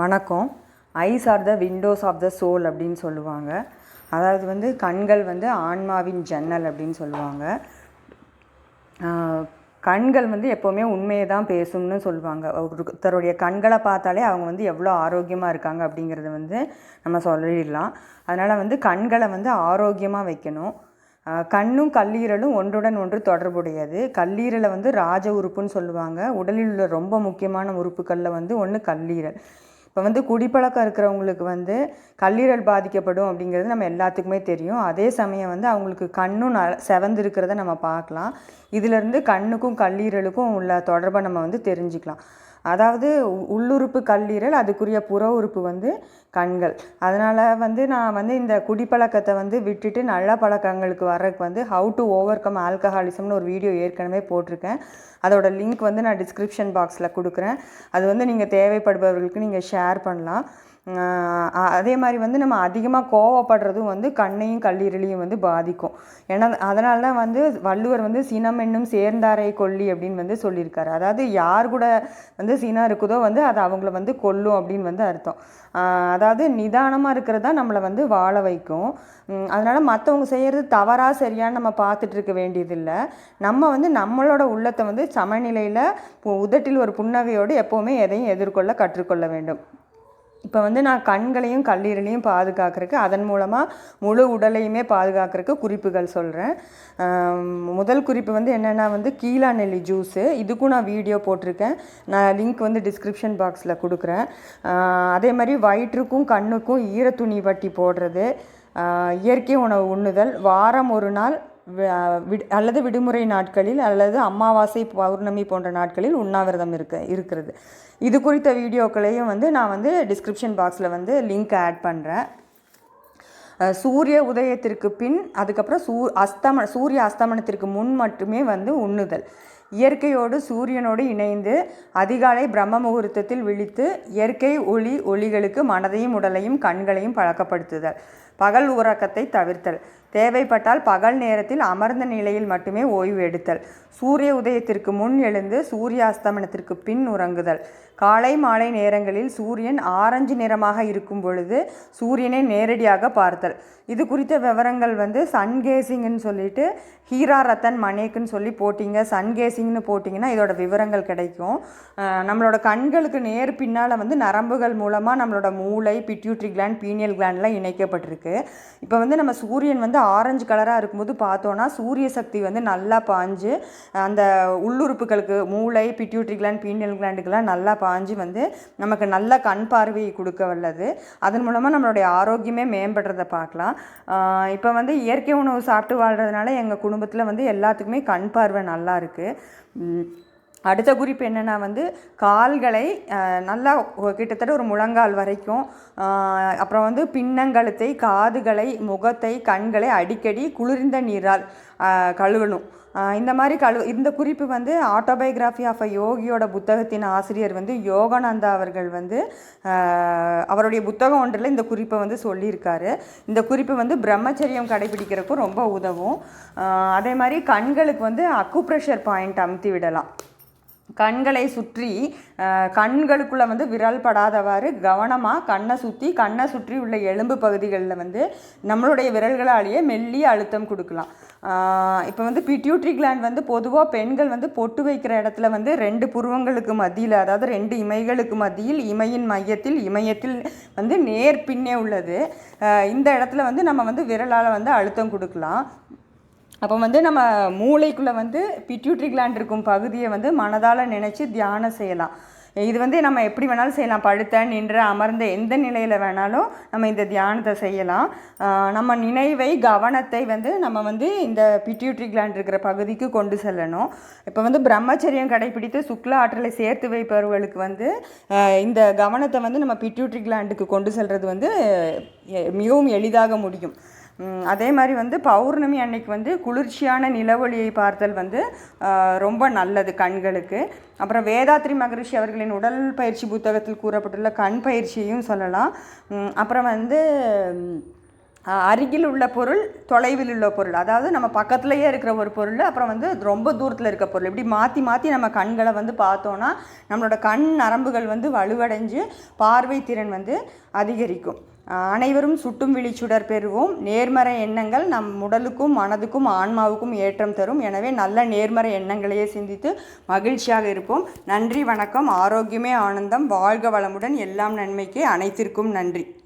வணக்கம். Eyes are the windows of the soul அப்படின்னு சொல்லுவாங்க. அதாவது வந்து கண்கள் வந்து ஆன்மாவின் ஜன்னல் அப்படின்னு சொல்லுவாங்க. கண்கள் வந்து எப்போவுமே உண்மையை தான் பேசும்னு சொல்லுவாங்க. ஒருத்தருடைய கண்களை பார்த்தாலே அவங்க வந்து எவ்வளோ ஆரோக்கியமாக இருக்காங்க அப்படிங்கிறத வந்து நம்ம சொல்லிடலாம். அதனால் வந்து கண்களை வந்து ஆரோக்கியமாக வைக்கணும். கண்ணும் கல்லீரலும் ஒன்றுடன் ஒன்று தொடர்புடையது. கல்லீரலை வந்து ராஜ உறுப்புன்னு சொல்லுவாங்க. உடலில் உள்ள ரொம்ப முக்கியமான உறுப்புகளில் வந்து ஒன்று கல்லீரல். இப்போ வந்து குடிப்பழக்கம் இருக்கிறவங்களுக்கு வந்து கல்லீரல் பாதிக்கப்படும் அப்படிங்கிறது நம்ம எல்லாத்துக்குமே தெரியும். அதே சமயம் வந்து அவங்களுக்கு கண்ணும் ந செவந்து இருக்கிறத நம்ம பார்க்கலாம். இதிலேருந்து கண்ணுக்கும் கல்லீரலுக்கும் உள்ள தொடர்பை நம்ம வந்து தெரிஞ்சுக்கலாம். அதாவது உள்ளுறுப்பு கல்லீரல் அதுக்குரிய புற உறுப்பு வந்து கண்கள். அதனால் வந்து நான் வந்து இந்த குடிப்பழக்கத்தை வந்து விட்டுட்டு நல்ல பழக்கங்களுக்கு வர்றதுக்கு வந்து ஹவு டு ஓவர் கம் ஆல்கஹாலிசம்னு ஒரு வீடியோ ஏற்கனவே போட்டிருக்கேன். அதோட லிங்க் வந்து நான் டிஸ்கிரிப்ஷன் பாக்ஸில் கொடுக்குறேன். அது வந்து நீங்கள் தேவைப்படுபவர்களுக்கு நீங்கள் ஷேர் பண்ணலாம். அதே மாதிரி வந்து நம்ம அதிகமாக கோவப்படுறதும் வந்து கண்ணையும் கல்லீரலையும் வந்து பாதிக்கும். ஏன்னா அதனால தான் வந்து வள்ளுவர் வந்து சினம் என்னும் சேர்ந்தாரை கொல்லி அப்படின்னு வந்து சொல்லியிருக்காரு. அதாவது யார் கூட வந்து சினம் இருக்குதோ வந்து அது அவங்கள வந்து கொல்லும் அப்படின்னு வந்து அர்த்தம். அதாவது நிதானமாக இருக்கிறது தான் நம்மளை வந்து வாழ வைக்கும். அதனால் மற்றவங்க செய்கிறது தவறாக சரியான்னு நம்ம பார்த்துட்டு இருக்க வேண்டியதில்லை. நம்ம வந்து நம்மளோட உள்ளத்தை வந்து சமநிலையில் உதட்டில் ஒரு புன்னகையோடு எப்போவுமே எதையும் எதிர்கொள்ள கற்றுக்கொள்ள வேண்டும். இப்போ வந்து நான் கண்களையும் கல்லீரலையும் பாதுகாக்கிறதுக்கு அதன் மூலமாக முழு உடலையுமே பாதுகாக்கிறதுக்கு குறிப்புகள் சொல்கிறேன் முதல் குறிப்பு வந்து என்னென்னா வந்து கீழா நெல்லி ஜூஸு இதுக்கும் நான் வீடியோ போட்டிருக்கேன். நான் லிங்க் வந்து டிஸ்கிரிப்ஷன் பாக்ஸில் கொடுக்குறேன். அதே மாதிரி வயிற்றுக்கும் கண்ணுக்கும் ஈரத்துணி வட்டி போடுறது இயற்கை உணவு உண்ணுதல் வாரம் ஒரு நாள் அல்லது விடுமுறை நாட்களில் அல்லது அமாவாசை பௌர்ணமி போன்ற நாட்களில் உண்ணாவிரதம் இருக்க இருக்கிறது. இது குறித்த வீடியோக்களையும் வந்து நான் வந்து டிஸ்கிரிப்ஷன் பாக்ஸில் வந்து லிங்க் ஆட் பண்ணுறேன் சூரிய உதயத்திற்கு பின் அதுக்கப்புறம் சூ அஸ்தம சூரிய அஸ்தமனத்திற்கு முன் மட்டுமே வந்து உண்ணுதல். இயற்கையோடு சூரியனோடு இணைந்து அதிகாலை பிரம்ம முகூர்த்தத்தில் விழித்து இயற்கை ஒளி ஒளிகளுக்கு மனதையும் உடலையும் கண்களையும் பழக்கப்படுத்துதல். பகல் உறக்கத்தை தவிர்த்தல். தேவைப்பட்டால் பகல் நேரத்தில் அமர்ந்த நிலையில் மட்டுமே ஓய்வு எடுத்தல். சூரிய உதயத்திற்கு முன் எழுந்து சூரிய அஸ்தமனத்திற்கு பின் உறங்குதல். காலை மாலை நேரங்களில் சூரியன் ஆரஞ்சு நிறமாக இருக்கும் பொழுது சூரியனை நேரடியாக பார்த்தல். இது குறித்த விவரங்கள் வந்து சன்கேசிங்னு சொல்லிட்டு ஹீரா ரத்தன் மணேக்குன்னு சொல்லி போட்டிங்க. சன்கேசிங்னு போட்டிங்கன்னா இதோட விவரங்கள் கிடைக்கும். நம்மளோட கண்களுக்கு நேர் பின்னால் வந்து நரம்புகள் மூலமாக நம்மளோட மூளை பிட்யூட்ரி கிளாண்ட் பீனியல் கிளாண்ட்லாம் இணைக்கப்பட்டிருக்கு. இப்போ வந்து நம்ம சூரியன் வந்து ஆரஞ்சு கலராக இருக்கும்போது பார்த்தோன்னா சூரிய சக்தி வந்து நல்லா பாஞ்சு அந்த உள்ளுறுப்புகளுக்கு மூளை பிட்யூட்ரி கிளாண்ட் பீனியல் கிளாண்டுக்கெல்லாம் நல்லா பாஞ்சு வந்து நமக்கு நல்ல கண் பார்வையை கொடுக்க வல்லது. அதன் மூலமாக நம்மளுடைய ஆரோக்கியமே மேம்படுறத பார்க்கலாம். இப்போ வந்து இயற்கை உணவு சாப்பிட்டு வாழ்கிறதுனால எங்கள் குடும்பத்தில் வந்து எல்லாத்துக்குமே கண் பார்வை நல்லா இருக்குது அடுத்த குறிப்பு என்னென்னா வந்து கால்களை நல்லா கிட்டத்தட்ட ஒரு முழங்கால் வரைக்கும் அப்புறம் வந்து பின்னங்கழுத்தை காதுகளை முகத்தை கண்களை அடிக்கடி குளிர்ந்த நீரால் கழுவணும். இந்த மாதிரி கழு இந்த குறிப்பு வந்து ஆட்டோபயோகிராஃபி ஆஃப் அ யோகியோட புத்தகத்தின் ஆசிரியர் வந்து யோகானந்தா அவர்கள் வந்து அவருடைய புத்தகம் ஒன்றில் இந்த குறிப்பை வந்து சொல்லியிருக்காரு. இந்த குறிப்பு வந்து பிரம்மச்சரியம் கடைபிடிக்கிறதுக்கும் ரொம்ப உதவும். அதே மாதிரி கண்களுக்கு வந்து அக்குப்ரெஷர் பாயிண்ட் அமுத்தி விடலாம். கண்களை சுற்றி கண்களுக்குள்ளே வந்து விரல் படாதவாறு கவனமாக கண்ணை சுற்றி கண்ணை சுற்றி உள்ள எலும்பு பகுதிகளில் வந்து நம்மளுடைய விரல்களாலேயே மெல்லிய அழுத்தம் கொடுக்கலாம். இப்போ வந்து பிட்யூட்ரி கிளாண்ட் வந்து பொதுவாக பெண்கள் வந்து பொட்டு வைக்கிற இடத்துல வந்து ரெண்டு புருவங்களுக்கு மத்தியில் அதாவது ரெண்டு இமைகளுக்கு மத்தியில் இமையின் மையத்தில் இமயத்தில் வந்து நேர் பின்னே உள்ளது. இந்த இடத்துல வந்து நம்ம வந்து விரலால் வந்து அழுத்தம் கொடுக்கலாம். அப்போ வந்து நம்ம மூளைக்குள்ளே வந்து பிட்யூட்ரி கிளாண்ட் இருக்கும் பகுதியை வந்து மனதால் நினச்சி தியானம் செய்யலாம். இது வந்து நம்ம எப்படி வேணாலும் செய்யலாம். படுத்த நின்ற அமர்ந்த எந்த நிலையில் வேணாலும் நம்ம இந்த தியானத்தை செய்யலாம். நம்ம நினைவை கவனத்தை வந்து நம்ம வந்து இந்த பிட்யூட்ரி கிளாண்ட் இருக்கிற பகுதிக்கு கொண்டு செல்லணும். இப்போ வந்து பிரம்மச்சரியம் கடைபிடித்து சுக்ல ஆற்றலை சேர்த்து வைப்பவர்களுக்கு வந்து இந்த கவனத்தை வந்து நம்ம பிட்யூட்ரி கிளாண்டுக்கு கொண்டு செல்வது வந்து மிகவும் எளிதாக முடியும். அதே மாதிரி வந்து பௌர்ணமி அன்னைக்கு வந்து குளிர்ச்சியான நிலவொளியை பார்த்தல் வந்து ரொம்ப நல்லது கண்களுக்கு. அப்புறம் வேதாத்ரி மகரிஷி அவர்களின் உடல் பயிற்சி புத்தகத்தில் கூறப்பட்டுள்ள கண் பயிற்சியையும் சொல்லலாம். அப்புறம் வந்து அருகில் உள்ள பொருள் தொலைவில் உள்ள பொருள். அதாவது நம்ம பக்கத்துலேயே இருக்கிற ஒரு பொருள் அப்புறம் வந்து ரொம்ப தூரத்தில் இருக்க பொருள். இப்படி மாற்றி மாற்றி நம்ம கண்களை வந்து பார்த்தோன்னா நம்மளோட கண் நரம்புகள் வந்து வலுவடைஞ்சு பார்வை திறன் வந்து அதிகரிக்கும். அனைவரும் சுட்டும் விழிச்சுடர் பெறுவோம். நேர்மறை எண்ணங்கள் நம் உடலுக்கும் மனதுக்கும் ஆன்மாவுக்கும் ஏற்றம் தரும். எனவே நல்ல நேர்மறை எண்ணங்களையே சிந்தித்து மகிழ்ச்சியாக இருப்போம். நன்றி வணக்கம். ஆரோக்கியமே ஆனந்தம். வாழ்க வளமுடன். எல்லாம் நன்மைக்கு. அனைத்திற்கும் நன்றி.